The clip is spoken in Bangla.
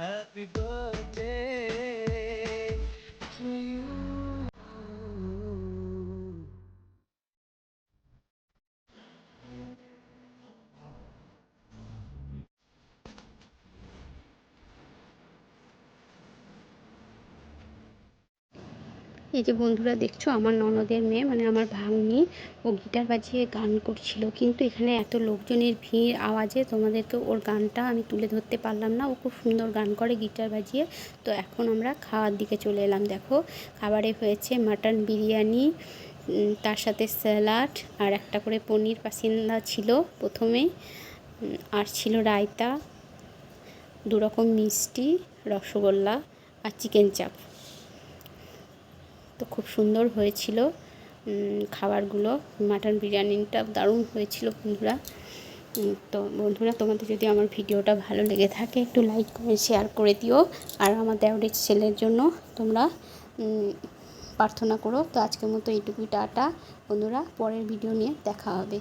Happy birthday এই যে বন্ধুরা দেখছ, আমার ননদের মেয়ে মানে আমার ভাগ্নি, ও গিটার বাজিয়ে গান করছিল। কিন্তু এখানে এত লোকজনের ভিড়, আওয়াজে তোমাদেরকে ওর গানটা আমি তুলে ধরতে পারলাম না। ও খুব সুন্দর গান করে গিটার বাজিয়ে। তো এখন আমরা খাওয়ার দিকে চলে এলাম, দেখো। খাবারে হয়েছে মাটন বিরিয়ানি তার সাথে স্যালাড আর একটা করে পনির পাসিন্দা ছিল প্রথমে। আর ছিল রায়তা দু রকম মিষ্টি, রসগোল্লা আর চিকেন চাপ। তো খুব সুন্দর হয়েছিল। খাবারগুলো, মাটন বিরিয়ানিটা দারুণ হয়েছিল বন্ধুরা। তো বন্ধুরা, তোমাদের যদি আমার ভিডিওটা ভালো লেগে থাকে, একটু লাইক করে শেয়ার করে দিও। আর আমার দেওরের ছেলের জন্য তোমরা প্রার্থনা করো। তো আজকের মতো এইটুকুই, টাটা। বন্ধুরা, পরের ভিডিও নিয়ে দেখা হবে।